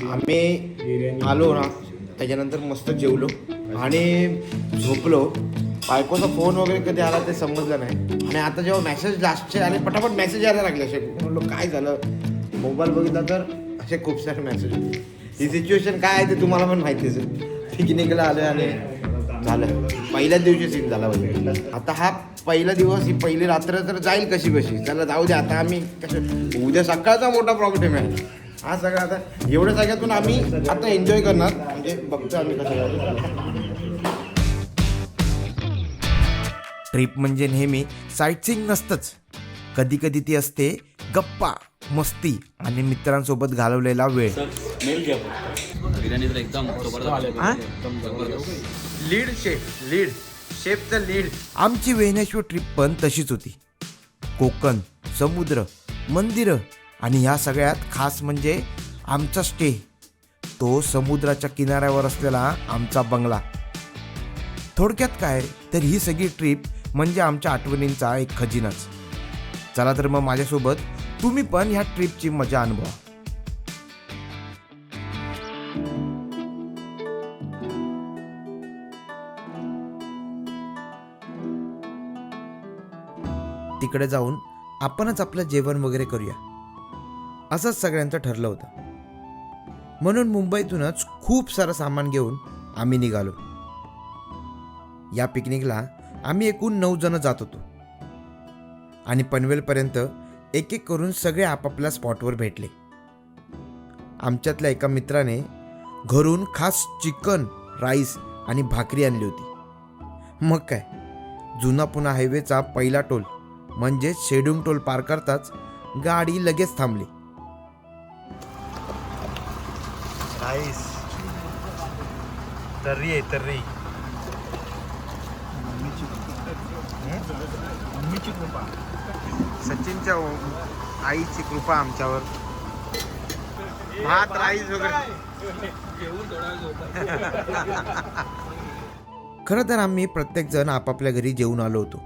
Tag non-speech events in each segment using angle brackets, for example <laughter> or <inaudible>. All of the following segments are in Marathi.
आम्ही आलो ना त्याच्यानंतर मस्त जेवलो. आणि झोपलो. बायकोचा फोन वगैरे कधी आला ते समजलं नाही. आणि आता जेव्हा मेसेज लास्टचे आले पटापट मेसेज यायला लागले असे. म्हणलो काय झालं? मोबाईल बघितला तर असे खूप सारे मेसेज ही सिच्युएशन काय आहे ते तुम्हाला पण माहितीच आहे पिकनिकला आले आणि झालं. पहिल्याच दिवशी सीन झाला पाहिजे आता हा पहिला दिवस ही पहिली रात्र तर जाईल कशी कशी चला जाऊ दे आता आम्ही कसं उद्या सकाळचा मोठा प्रॉब्लेम आहे. हा सगळं आता एवढ्या सगळ्यातून आम्ही आता एन्जॉय करणार. म्हणजे बघतो आम्ही कसं ट्रिप म्हणजे नेहमी साईटसिंग नसतंच. कधी कधी ती असते गप्पा मस्ती आणि मित्रांसोबत घालवलेला वेळ. लीड शेफ लीड शेफचं लीड आमची वेहनेश्वर ट्रिप पण तशीच होती. कोकण समुद्र मंदिरं आणि ह्या सगळ्यात खास म्हणजे आमचा स्टे तो समुद्राच्या किनाऱ्यावर असलेला आमचा बंगला. थोडक्यात काय तर ही सगळी ट्रिप म्हणजे आमच्या आठवणींचा एक खजिनाच. चला तर मग माझ्यासोबत तुम्ही पण ह्या ट्रिपची मजा अनुभवा. तिकडे जाऊन आपणच आपलं जेवण वगैरे करूया. असंच सगळ्यांचं ठरलं होतं. म्हणून मुंबईतूनच खूप सारं सामान घेऊन आम्ही निघालो. या पिकनिकला आम्ही एकूण नऊ जण जात होतो. आणि पनवेलपर्यंत एक एक करून सगळे आपापल्या स्पॉटवर भेटले. आमच्यातल्या एका मित्राने घरून खास चिकन राईस आणि भाकरी आणली होती. मग काय? जुना पुना हायवेचा पहिला टोल म्हणजेच शेडुंग टोल पार करताच गाडी लगेच थांबली. राईस तर्री आहे तर्री सचिनच्या आईची कृपा आमच्यावर. भात राईस वगैरे. <laughs> खरं तर आम्ही प्रत्येकजण आपापल्या घरी जेवून आलो होतो.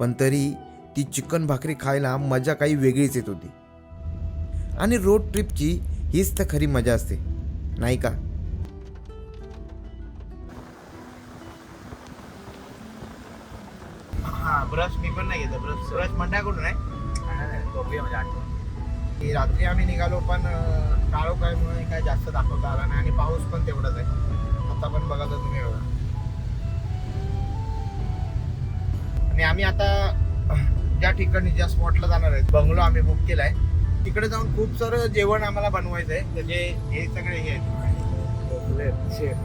पण तरी ती चिकन भाकरी खायला मजा काही वेगळीच येत होती. आणि रोड ट्रिपची हीच तर खरी मजा असते. नाही का? हा ब्रश मी पण नाही घेतो ब्रश ब्रश मंड्याकडून आहे? म्हणजे आठवण. की रात्री आम्ही निघालो पण काळो काय म्हणून काय जास्त दाखवता आला नाही आणि पाऊस पण तेवढाच आहे. आता पण बघा तर तुम्ही एवढा. आणि आम्ही आता ज्या ठिकाणी ज्या स्पॉटला जाणार आहे बंगलो आम्ही बुक केला आहे तिकडे जाऊन खूप सारं जेवण आम्हाला बनवायचं आहे. त्याचे हे सगळे हे आहेत. शेफ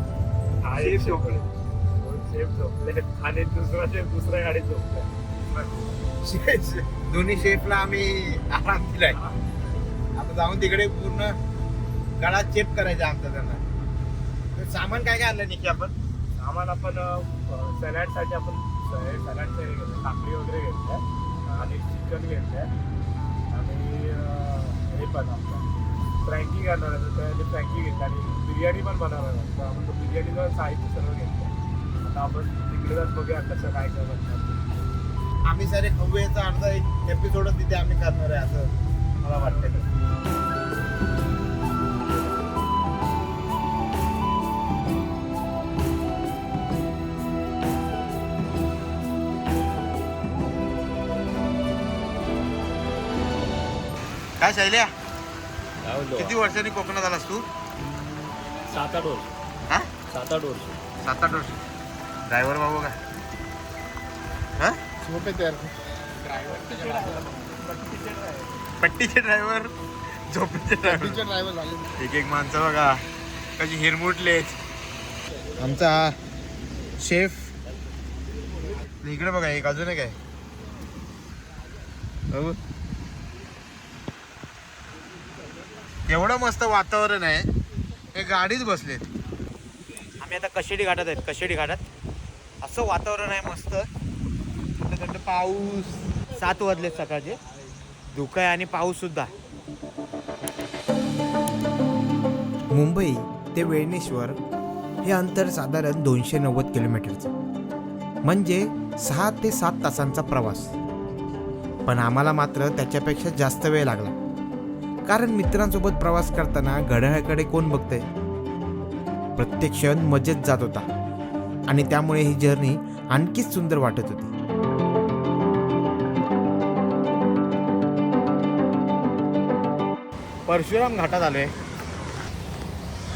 आणि दुसरा शेफ दुसऱ्या गाडीत दोन्ही शेफला आम्ही आराम दिलाय आता जाऊन तिकडे पूर्ण गळा चेप करायचा आमचा त्यांना. सामान काय काय आणलं निकी आपण? आम्हाला आपण सॅलॅडसाठी आपण घेतलं काकडी वगैरे घेतल्या आणि चिकन घेतलंय. आणि हे पण आमचं. फ्रँकी करणार आहे तर त्यासाठी फ्रँकी घेतली आणि बिर्याणी पण बनवणार आहे. तर आपण तो बिर्याणीचं साहित्य सर्व घेतलं. आता आपण तिकडे जात बघूया कसं काय करत बनणार. आम्ही सारे खवयचा अर्धा एक एपिसोडच तिथे आम्ही करणार आहे असं मला वाटतं काय शैल्या? किती वर्षांनी कोकणात आलास तू? सात आठ वर्ष. हा? सात आठ वर्ष. सात आठ वर्ष. ड्रायव्हर बाबू का? हा? पट्टीचे ड्रायव्हर झोपीचे ड्रायव्हर एक एक माणसं बघा. कशी हिरमुटलेच आमचा शेफ. इकडे बघा एक अजून एक आहे बघू. एवढं मस्त वातावरण आहे. हे गाडीच बसलेत. आम्ही आता कशेडी घाटात आहेत कशेडी घाटात. असं वातावरण आहे मस्त. थंड थंड पाऊस. सात वाजले सकाळचे. धुकं आहे आणि पाऊस सुद्धा. मुंबई ते वेळणेश्वर हे अंतर साधारण दोनशे नव्वद किलोमीटरचं. म्हणजे सहा ते सात तासांचा प्रवास. पण आम्हाला मात्र त्याच्यापेक्षा जास्त वेळ लागला. कारण मित्रांसोबत प्रवास करताना घड्याळाकडे कोण बघतंय? प्रत्येक क्षण मजेत जात होता. आणि त्यामुळे ही जर्नी आणखीच सुंदर वाटत होती. परशुराम घाटात आलोय.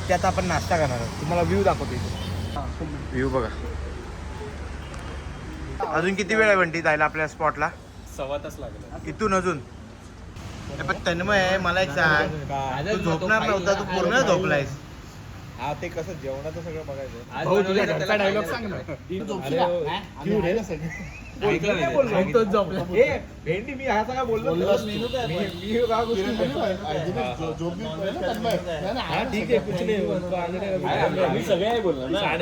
त्यात आपण नाश्ता करणार आहोत. तुम्हाला व्ह्यू दाखवतो इथे. व्ह्यू बघा. अजून किती वेळ आहे बंटी जायला आपल्या स्पॉटला सव्वा तास लागला. इथून अजून? पण तन्मय आहे मला एक सांग. तू झोपणार नव्हता तू पूर्ण झोपलायस. हा ते कसं जेवणाचं सगळं बघायचं. डायलॉग. सांग भेंडी मी हा? सगळा. बोललो हा. हा ठीक आहे सगळे बोललो. हा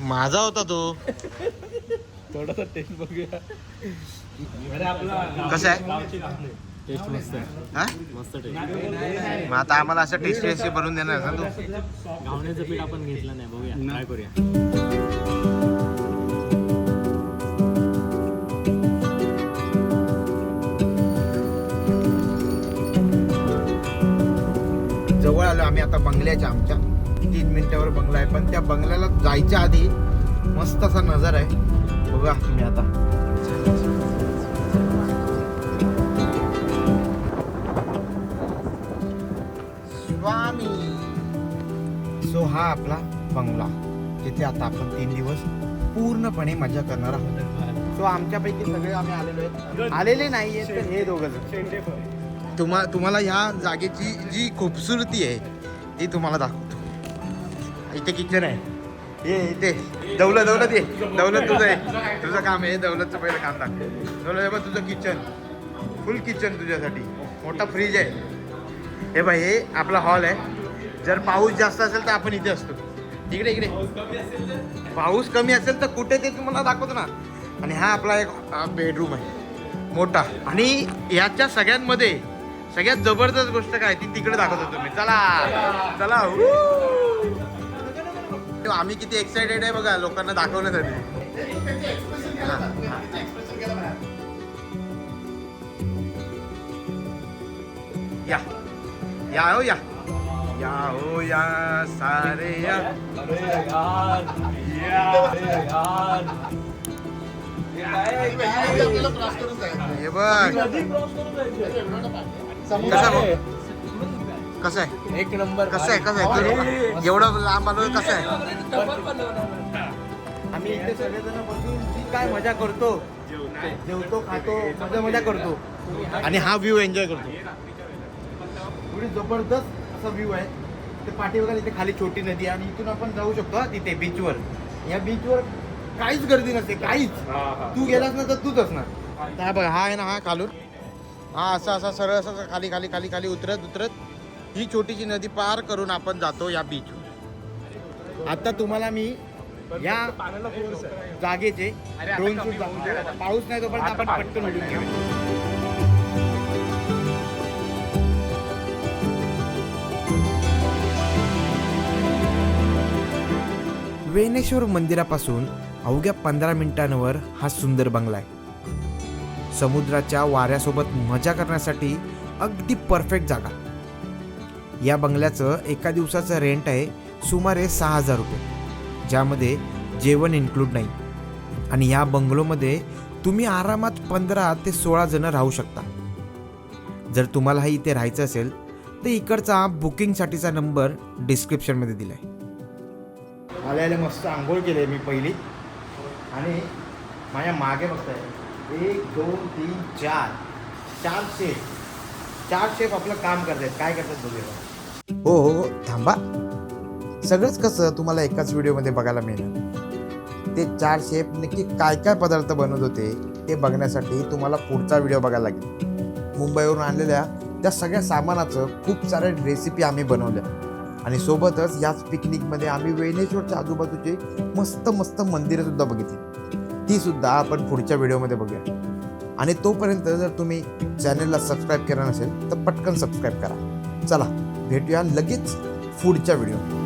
माझा होता तो. थोडासा टेस्ट बघूया. अरे आपला कसं आहे? टेस्ट मस्त आहे. हा? मस्त टेस्ट मग आता आम्हाला असं टेस्टी टेस्टी बनवून देणार ना तू? घावण्याचं पीठ आपण घेतलं नाही बघूया. ट्राय करूया. जवळ आलो आम्ही आता बंगल्याच्या आमच्या. तीन मिनिटावर बंगला आहे. पण त्या बंगल्याला जायच्या आधी मस्त असा नजर आहे. बघा तुम्ही आता. स्वामी. सो हा आपला बंगला जिथे आता आपण तीन दिवस पूर्णपणे मजा करणार आहोत. सो आमच्यापैकी सगळे आम्ही आलेलो आहेत. आलेले नाही आहेत तर हे दोघं जण. तुम्हा तुम्हाला ह्या जागेची जी खूबसूरती आहे ती तुम्हाला दाखवतो. इथे किचन आहे. ये ते दौलत दौलत ये. दौलत तुझं आहे तुझं काम आहे दौलतचं पहिलं काम टाक. दौलत बघ तुझं किचन फुल किचन तुझ्यासाठी. मोठा फ्रीज आहे. हे बाई हे आपला हॉल आहे. जर पाऊस जास्त असेल तर आपण इथे असतो. इकडे इकडे. पाऊस कमी असेल तर कुठे ते तुम्हाला दाखवतो ना. आणि हा आपला एक बेडरूम आहे. मोठा. आणि याच्या सगळ्यांमध्ये सगळ्यात जबरदस्त गोष्ट काय ती तिकडे दाखवतो तुम्ही. चला. चला. आम्ही किती एक्साइटेड आहे बघा लोकांना दाखवण्यासाठी. या. या हो या. या हो या सारे या. हे बघ. कसा? कसं आहे? एक नंबर कसं आहे कसं आहे? एवढं लांब आलो कसं आहे? आम्ही इथे सगळेजण बसून जी काय मजा करतो जेवतो खातो मजा मजा करतो. आणि हा व्ह्यू एन्जॉय करतो. एवढी जबरदस्त असा व्ह्यू आहे. ते पाठी बघा इथे खाली छोटी नदी आहे आणि इथून आपण जाऊ शकतो तिथे बीचवर या बीचवर काहीच गर्दी नसते काहीच. तू गेलास ना तर तूच असणार. हा बघा हा आहे ना हा खालून. हा असा असा सरळ असं खाली खाली खाली खाली उतरत उतरत. ही छोटीशी नदी पार करून आपण जातो या बीचवर आता तुम्हाला मी या पाण्याला फोर्स आहे जागेचे ड्रोन शूट पाऊस नाही तोपर्यंत आपण पटकन उडून घेऊ वेणेश्वर मंदिरापासून अवघ्या पंधरा मिनिटांवर हा सुंदर बंगला आहे. समुद्राच्या वाऱ्यासोबत मजा करण्यासाठी अगदी परफेक्ट जागा. या बंगल्याचं एका दिवसाचं रेंट आहे सुमारे सहा हजार रुपये. ज्यामध्ये जेवण इन्क्लूड नाही. आणि या बंगलोमध्ये तुम्ही आरामात पंधरा ते सोळा जण राहू शकता. जर तुम्हालाही इथे राहायचं असेल तर इकडचा बुकिंगसाठीचा नंबर डिस्क्रिप्शनमध्ये दिला आहे आले आले मस्त आंघोळ केले मी पहिली. आणि माझ्या मागे बघताय एक दोन तीन चार. चार शेफ चार शेफ आपलं काम करतायत. काय करतात दोघे हो हो हो, थांबा. सगळंच कसं तुम्हाला एकाच व्हिडिओमध्ये बघायला मिळणार. ते चार शेफ नक्की काय काय पदार्थ बनवत होते ते बघण्यासाठी तुम्हाला पुढचा व्हिडिओ बघायला लागेल. मुंबईवरून आणलेल्या त्या सगळ्या सामानाचं खूप साऱ्या रेसिपी आम्ही बनवल्या. आणि सोबतच याच पिकनिकमध्ये आम्ही वेणेश्वरच्या आजूबाजूचे मस्त मस्त मंदिरंसुद्धा बघितली. तीसुद्धा आपण पुढच्या व्हिडिओमध्ये बघूया. आणि तोपर्यंत जर तुम्ही चॅनलला सबस्क्राईब केला नसेल तर पटकन सबस्क्राईब करा. चला. भेटूया लगेच पुढच्या व्हिडिओ